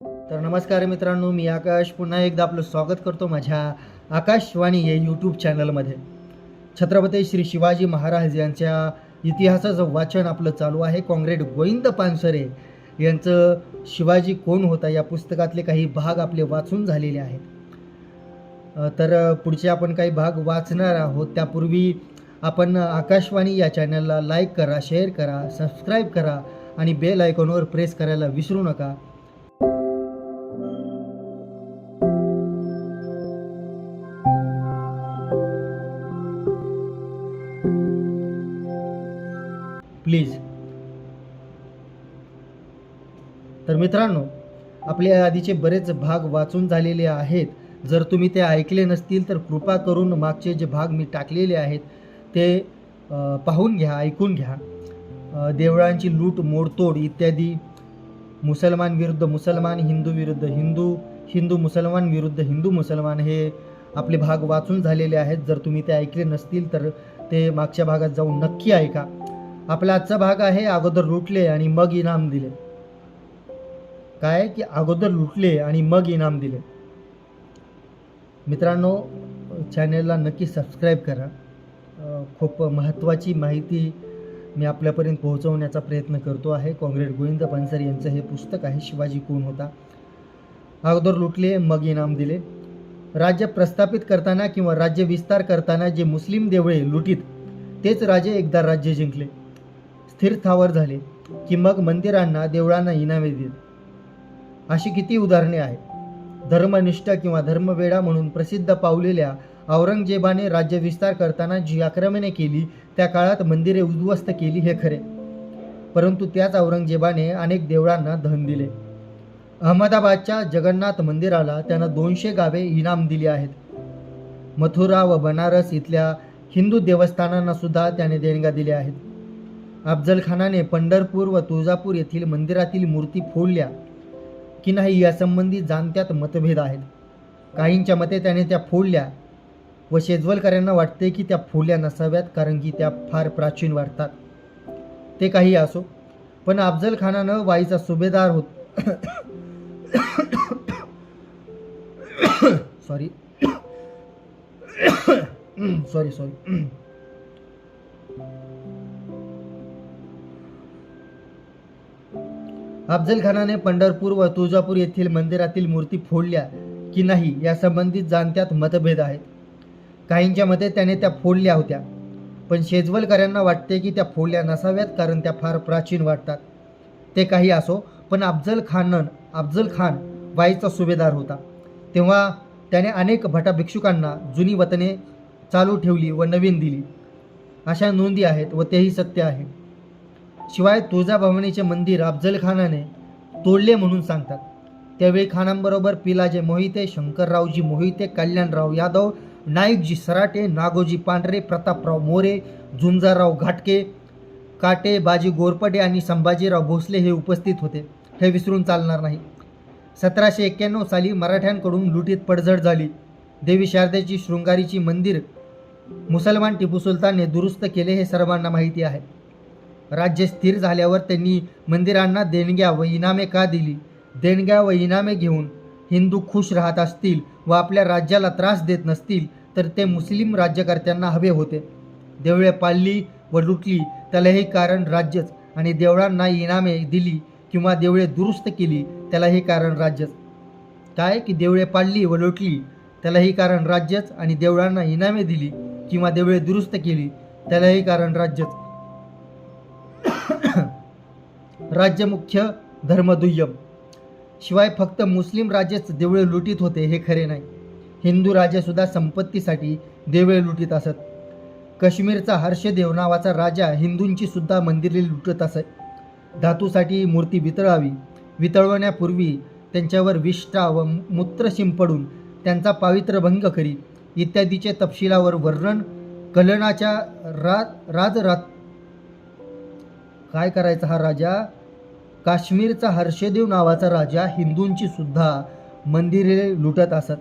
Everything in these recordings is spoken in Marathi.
तर नमस्कार मित्रांनो मी आकाश. पुन्हा एकदा आपलं स्वागत करतो माझ्या आकाशवाणी या यूट्यूब चॅनलमध्ये छत्रपती श्री शिवाजी महाराज यांच्या इतिहासाचं वाचन आपलं चालू आहे. कॉंग्रेड गोविंद पानसरे यांचं शिवाजी कोण होता या पुस्तकातले काही भाग आपले वाचून झालेले आहेत. तर पुढचे आपण काही भाग वाचणार आहोत. त्यापूर्वी आपण आकाशवाणी या चॅनलला लाईक करा शेअर करा सबस्क्राईब करा आणि बेल आयकॉनवर प्रेस करायला विसरू नका. मित्रांनो आपले आधीचे बरेच भाग वाचून झालेले आहेत. जर तुम्ही ते ऐकले नसतील तर कृपा करून मागचे जे भाग मी टाकलेले आहेत ते पाहून घ्या ऐकून घ्या. देवळांची लूट मोडतोड इत्यादी. मुसलमान विरुद्ध मुसलमान हिंदू विरुद्ध हिंदू हिंदू मुसलमान विरुद्ध हिंदू मुसलमान हे आपले भाग वाचून झालेले आहेत. जर तुम्ही ते ऐकले नसतील तर ते मागच्या भागात जाऊन नक्की ऐका. आपला आजचा भाग आहे अगोदर लुटले आणि मग इनाम दिले. काय की अगोदर लुटले आणि मग इनाम दिले. मित्रांनो चॅनेलला नक्की सबस्क्राईब करा. खूप महत्त्वाची माहिती मी आपल्यापर्यंत पोहोचवण्याचा प्रयत्न करतो आहे. काँग्रेट गोविंद पानसरे यांचं हे पुस्तक आहे शिवाजी कोण होता? अगोदर लुटले मग इनाम दिले. राज्य प्रस्थापित करताना किंवा राज्य विस्तार करताना जे मुस्लिम देवळे लुटीत तेच राजे एकदा राज्य जिंकले. स्थिर स्थावर झाले की मग मंदिरांना देवळांना इनामे देत अशी किती उदाहरणे आहेत? धर्मनिष्ठ किंवा धर्मवेडा म्हणून प्रसिद्ध पावलेल्या औरंगजेबाने राज्य विस्तार करताना जी आक्रमणे केली त्या काळात मंदिरे उद्ध्वस्त केली हे खरे. परंतु त्याच औरंगजेबाने अनेक देवळांना धन दिले. अहमदाबादच्या जगन्नाथ मंदिराला त्यानं दोनशे गावे इनाम दिली आहेत. मथुरा व बनारस इथल्या हिंदू देवस्थानांना सुद्धा त्याने देणगा दिल्या आहेत. अफजल खानाने पंढरपूर व तुळजापूर येथील मंदिरातील मूर्ती फोडल्या. की नाही यासंबंधी जाणत्यात मतभेद आहेत काहींच्या मते त्याने त्या फोडल्या व शेजवलकरांना वाटते की त्या फोडल्या नसाव्यात कारण की त्या फार प्राचीन वाटतात ते काही असो पण अफजल खानानं वाईचा सुभेदार होत सॉरी सॉरी सॉरी अफजल खानाने पंढरपूर व तुळजापूर येथील मंदिरातील मूर्ती फोडल्या की नाही यासंबंधित जाणत्यात मतभेद आहेत. काहींच्या मते त्याने त्या फोडल्या होत्या. पण शेजवलकरांना वाटते की त्या फोडल्या नसाव्यात कारण त्या फार प्राचीन वाटतात. ते काही असो पण अफजल खानन अफजल खान वाईचा सुभेदार होता. तेव्हा त्याने अनेक भटा भिक्षुकांना जुनी वतने चालू ठेवली व नवीन दिली. अशा नोंदी आहेत व तेही सत्य आहे. शिवाय तुळजाभवानीचे मंदिर अफजल खानाने तोडले म्हणून सांगतात. त्यावेळी खानांबरोबर पिलाजे मोहिते शंकररावजी मोहिते कल्याणराव यादव नाईकजी सराटे नागोजी पांढरे प्रतापराव मोरे झुंजारराव घाटके काटे बाजी गोरपडे आणि संभाजीराव भोसले हे उपस्थित होते. हे विसरून चालणार नाही. सतराशे एक्क्याण्णव साली मराठ्यांकडून लुटीत पडझड झाली. देवी शारदेची शृंगारीची मंदिर मुसलमान टिपू सुलतानने दुरुस्त केले हे सर्वांना माहिती आहे. राज्य स्थिर झाल्यावर त्यांनी मंदिरांना देणग्या व इनामे का दिली? देणग्या व इनामे घेऊन हिंदू खुश राहत असतील व आपल्या राज्याला त्रास देत नसतील तर ते मुस्लिम राज्यकर्त्यांना हवे होते. देवळे पाळली व लुटली त्यालाही कारण राज्यच आणि देवळांना इनामे दिली किंवा देवळे दुरुस्त केली त्यालाही कारण राज्यच. काय की देवळे पाडली व लुटली त्यालाही कारण राज्यच आणि देवळांना इनामे दिली किंवा देवळे दुरुस्त केली त्यालाही कारण राज्यच. राज्य मुख्य धर्मदुय्यम. शिवाय फक्त मुस्लिम राजेच देवळे लुटीत होते हे खरे नाही. हिंदू राजेसुद्धा संपत्तीसाठी देवळे लुटीत असत. काश्मीरचा हर्षदेव नावाचा राजा हिंदूंची सुद्धा मंदिरे लुटत असत धातूसाठी मूर्ती वितळावी वितळवण्यापूर्वी त्यांच्यावर विष्ठा व मूत्र शिंपडून त्यांचा पावित्र्य भंग करी. इत्यादीचे तपशिलावर वर्णन कलनाच्या रा राजरात काय करायचा हा राजा? काश्मीरचा हर्षदेव नावाचा राजा हिंदूंची सुद्धा मंदिरे लुटत असत.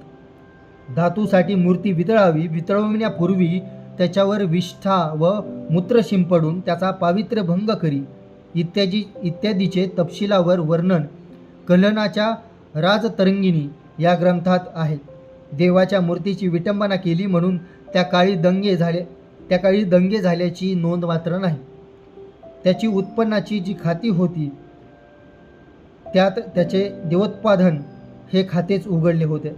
धातूसाठी मूर्ती वितळावी वितळवण्यापूर्वी त्याच्यावर विष्ठा व मूत्र शिंपडून त्याचा पावित्र्य भंग करी. इत्यादी इत्यादीचे तपशिलावर वर्णन कलनाच्या राजतरंगिणी या ग्रंथात आहेत देवाच्या मूर्तीची विटंबना केली म्हणून त्या काळी दंगे झाले त्या काळी दंगे झाल्याची नोंद मात्र नाही. त्याची उत्पन्नाची जी खाती होती त्यात त्याचे देवोत्पादन हे खातेच उघडले होते.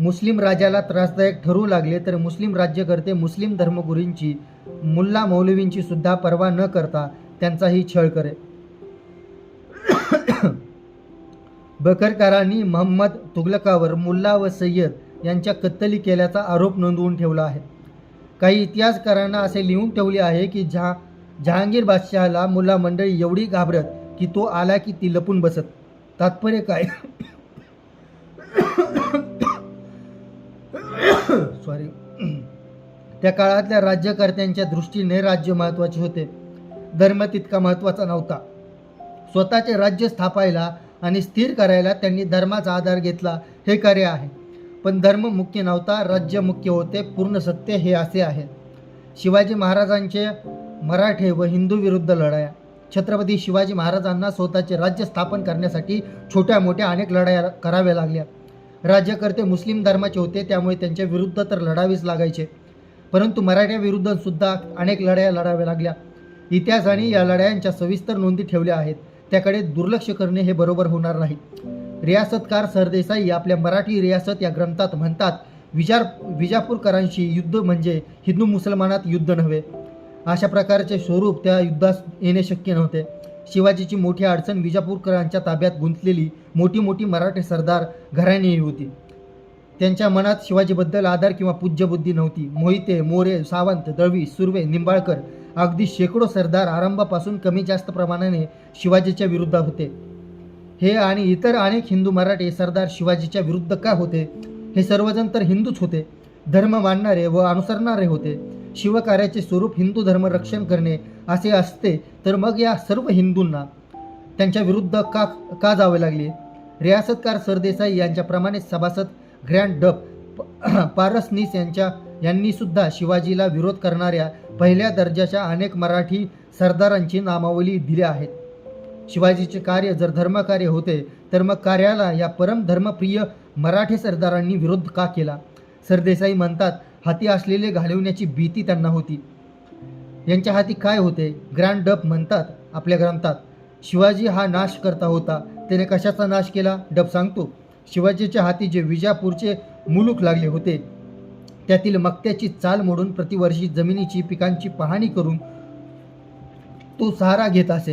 मुस्लिम राजाला त्रासदायक ठरू लागले तर मुस्लिम राज्यकर्ते मुस्लिम धर्मगुरूंची मुल्ला मौलवींची सुद्धा पर्वा न करता त्यांचाही छळ करे. बकरकारांनी महम्मद तुगलकावर मुल्ला व सय्यद यांच्या कत्तली केल्याचा आरोप नोंदवून ठेवला आहे. काही इतिहासकारांना असे लिहून ठेवले आहे की जहा जहांगीर बादशहाला मुला मंडळी एवढी घाबरत की तो आला की ती लपून बसत. तात्पर्य काय? सॉरी त्या काळातल्या राज्यकर्त्यांच्या दृष्टीने राज्य महत्त्वाचे होते. धर्म तितका महत्त्वाचा नव्हता. स्वतःचे राज्य स्थापायला आणि स्थिर करायला त्यांनी धर्माचा आधार घेतला. हे खरे आहे. पण धर्म मुख्य नव्हता राज्य मुख्य होते पूर्ण सत्य हे असे आहे. शिवाजी महाराजांचे मराठे व हिंदू विरुद्ध लढाया. छत्रपती शिवाजी महाराजांना स्वतःचे राज्य स्थापन करण्यासाठी छोट्या मोठ्या अनेक लढाया कराव्या लागल्या. राज्यकर्ते मुस्लिम धर्माचे होते त्यामुळे त्यांच्या विरुद्ध तर लढावीच लागायचे. परंतु मराठ्याविरुद्ध सुद्धा अनेक लढाया लढाव्या लागल्या. इतिहासाने या लढायांच्या सविस्तर नोंदी ठेवल्या आहेत. त्याकडे दुर्लक्ष करणे हे बरोबर होणार नाही. रियासतकार सरदेसाई आपल्या मराठी रियासत या ग्रंथात म्हणतात विजार विजापूरकरांशी युद्ध म्हणजे हिंदू मुसलमानात युद्ध नव्हे. अशा प्रकारचे स्वरूप त्या युद्धास येणे शक्य नव्हते. शिवाजीची मोठी अडचण विजापूरकरांच्या ताब्यात गुंतलेली मोठी मोठी मराठी सरदार घराणी होती. त्यांच्या मनात शिवाजीबद्दल आदर किंवा पूज्यबुद्धी नव्हती. मोहिते मोरे सावंत दळवी सुर्वे निंबाळकर अगदी शेकडो सरदार आरंभापासून कमी जास्त प्रमाणाने शिवाजीच्या विरुद्ध होते. हे आणि इतर अनेक हिंदू मराठे सरदार शिवाजीच्या विरुद्ध का होते? हे सर्वजण तर हिंदूच होते. धर्म मानणारे व अनुसरणारे होते. शिवकार्याचे स्वरूप हिंदू धर्म रक्षण करणे असे असते तर मग या सर्व हिंदूंना त्यांच्या विरुद्ध का का जावे लागले? रियासतकार सरदेसाई यांच्याप्रमाणे सभासद ग्रँड डप पारसनीस यांच्या यांनी सुद्धा शिवाजीला विरोध करणाऱ्या पहिल्या दर्जाच्या अनेक मराठी सरदारांची नामावली दिल्या आहेत. शिवाजीचे कार्य जर धर्मकार्य होते तर मग कार्याला या परम धर्मप्रिय मराठी सरदारांनी विरोध का केला? सरदेसाई म्हणतात हाती असलेले घालवण्याची भीती त्यांना होती. यांच्या हाती काय होते ग्रँड डप म्हणतात आपल्या ग्रंथात. शिवाजी हा नाश करता होता. त्याने कशाचा नाश केला? डप सांगतो. शिवाजीच्या हाती जे विजापूरचे मुलूक लागले होते त्यातील मक्त्याची चाल मोडून प्रतिवर्षी जमिनीची पिकांची पाहणी करून तो सहारा घेत असे.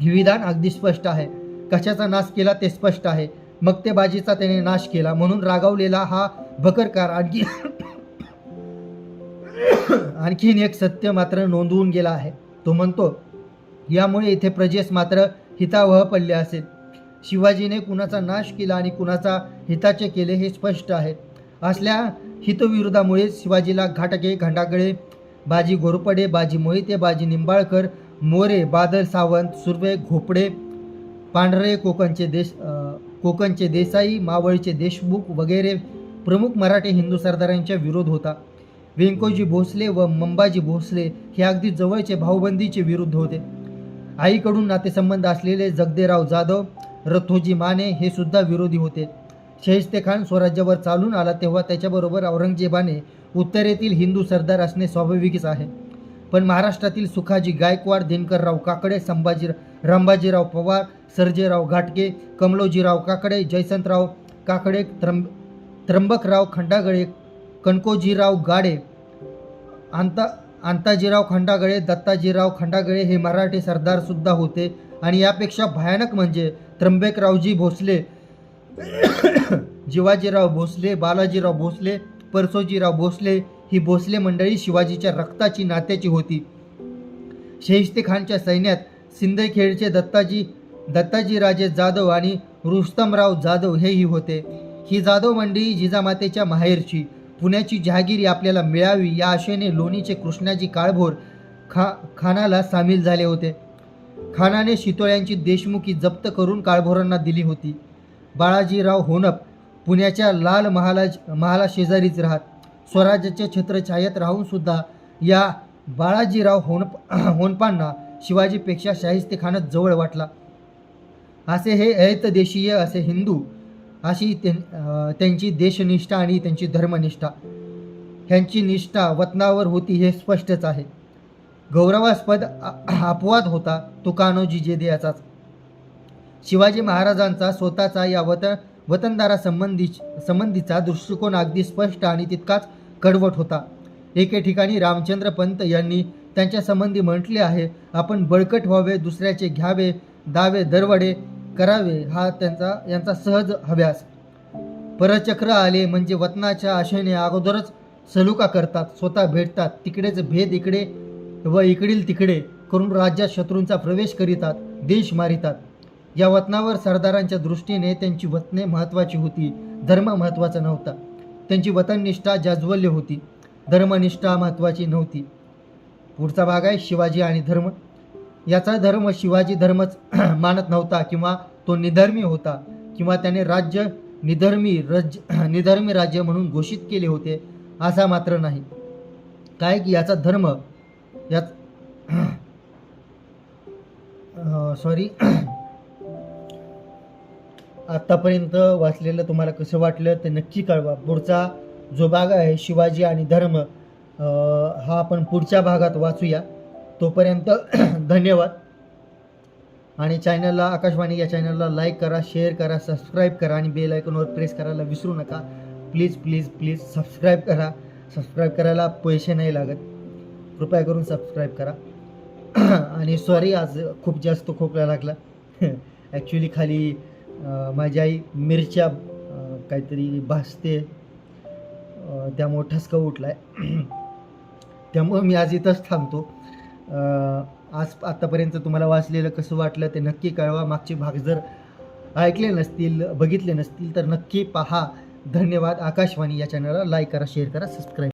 हे विधान अगदी स्पष्ट आहे. कशाचा नाश केला ते स्पष्ट आहे. मक्तेबाजीचा त्याने नाश केला म्हणून रागावलेला हा भकरकार आणखी आणखीन एक सत्य मात्र नोंदवून गेला आहे. तो म्हणतो यामुळे इथे प्रजेस मात्र हितावह पडले असेल शिवाजीने कुणाचा नाश केला आणि कुणाचा हिताचे केले हे स्पष्ट आहे. असल्या हितविरोधामुळे शिवाजीला घाटके घाटागळे बाजी घोरपडे बाजी मोहिते बाजी निंबाळकर मोरे बादल सावंत सुर्वे घोपडे पांढरे कोकणचे देश कोकणचे देसाई मावळचे देशमुख वगैरे प्रमुख मराठी हिंदू सरदारांच्या विरोध होता. व्यंकोजी भोसले व मंबाजी भोसले हे अगदी जवळचे भाऊबंदीचे विरुद्ध होते. आईकडून नातेसंबंध असलेले जगदेराव जाधव रथोजी माने हे सुद्धा विरोधी होते. शहिस्ते खान स्वराज्यावर चालून आला तेव्हा त्याच्याबरोबर औरंगजेबाने उत्तरेतील हिंदू सरदार असणे स्वाभाविकच आहे. पण महाराष्ट्रातील सुखाजी गायकवाड दिनकरराव काकडे संभाजी रामबाजीराव पवार सर्जेराव घाटके कमलोजीराव काकडे जयसंतराव काकडे त्रंब त्र्यंबकराव खंडागळे कणकोजीराव गाडे आंता आंताजीराव खंडागळे दत्ताजीराव खंडागळे हे मराठी सरदारसुद्धा होते. आणि यापेक्षा भयानक म्हणजे त्र्यंबकरावजी भोसले जिवाजीराव भोसले बालाजीराव भोसले परसोजीराव भोसले ही भोसले मंडळी शिवाजीच्या रक्ताची नात्याची होती. शेहिस्ते खानच्या सैन्यात सिंदखेडचे दत्ताजी दत्ताजी राजे जाधव आणि रुस्तमराव जाधव हेही होते. ही जाधव मंडळी जिजामातेच्या माहेरची. पुण्याची जहागिरी आपल्याला मिळावी या आशेने लोणीचे कृष्णाजी काळभोर खा खानाला सामील झाले होते. खानाने शितोळ्यांची देशमुखी जप्त करून काळभोरांना दिली होती. बाळाजीराव होनप पुण्याच्या लाल महाला महाला शेजारीच राहत. स्वराज्याच्या छत्रछायेत राहूनसुद्धा या बाळाजीराव होनप होनपांना शिवाजीपेक्षा शाहिस्तेखानच जवळ वाटला. असे हे ऐतदेशीय असे हिंदू अशी त्यां त्यांची देशनिष्ठा आणि त्यांची धर्मनिष्ठा. ह्यांची निष्ठा वतनावर होती हे स्पष्टच आहे. गौरवास्पद अपवाद होता तो कान्होजी जेदे याचाच शिवाजी महाराजांचा स्वतःचा या वत वतनदारा संबंधी संबंधीचा दृष्टिकोन अगदी स्पष्ट आणि तितकाच कडवट होता. एके ठिकाणी रामचंद्र पंत यांनी त्यांच्या संबंधी म्हटले आहे आपण बळकट व्हावे दुसऱ्याचे घ्यावे दावे दरवडे करावे हा त्यांचा यांचा सहज हव्यास परचक्र आले म्हणजे वतनाच्या आशेने अगोदरच सलुका करतात स्वतः भेटतात तिकडेच भेद इकडे व इकडील तिकडे करून राज्यात शत्रूंचा प्रवेश करीतात देश मारितात. या वतनावर सरदारांच्या दृष्टीने त्यांची वतने महत्त्वाची होती धर्म महत्त्वाचा नव्हता. त्यांची वतननिष्ठा जाज्वल्य होती धर्मनिष्ठा महत्त्वाची नव्हती. पुढचा भाग आहे शिवाजी आणि धर्म. याचा धर्म शिवाजी धर्मच मानत नव्हता किंवा तो निधर्मी होता किंवा त्याने राज्य निधर्मी रज निधर्मी राज्य म्हणून घोषित केले होते असा मात्र नाही. काय की याचा धर्म यात सॉरी आत्तापर्यंत वाचलेलं तुम्हाला कसं वाटलं ते नक्की कळवा. पुढचा जो भाग आहे शिवाजी आणि धर्म हा आपण पुढच्या भागात वाचूया. तोपर्यंत धन्यवाद. आणि चॅनलला आकाशवाणी या चॅनलला लाईक करा शेअर करा सबस्क्राईब करा आणि बेल आयकॉनवर प्रेस करायला विसरू नका. प्लीज प्लीज प्लीज सबस्क्राईब करा. सबस्क्राईब करायला पैसे नाही लागत. कृपया करून सबस्क्राईब करा. आणि सॉरी आज खूप जास्त खोकला लागला. ॲक्च्युली खाली माझी आई मिरच्या काहीतरी भासते त्यामुळं ठसका उठला आहे त्यामुळं मी आज इथंच थांबतो. आज आत्तापर्यंत तुम्हाला वाचलेलं कसं वाटलं ते नक्की कळवा. मागचे भाग जर ऐकले नसतील बघितले नसतील तर नक्की पहा. धन्यवाद. आकाशवाणी या चॅनलला लाईक करा शेअर करा सबस्क्राईब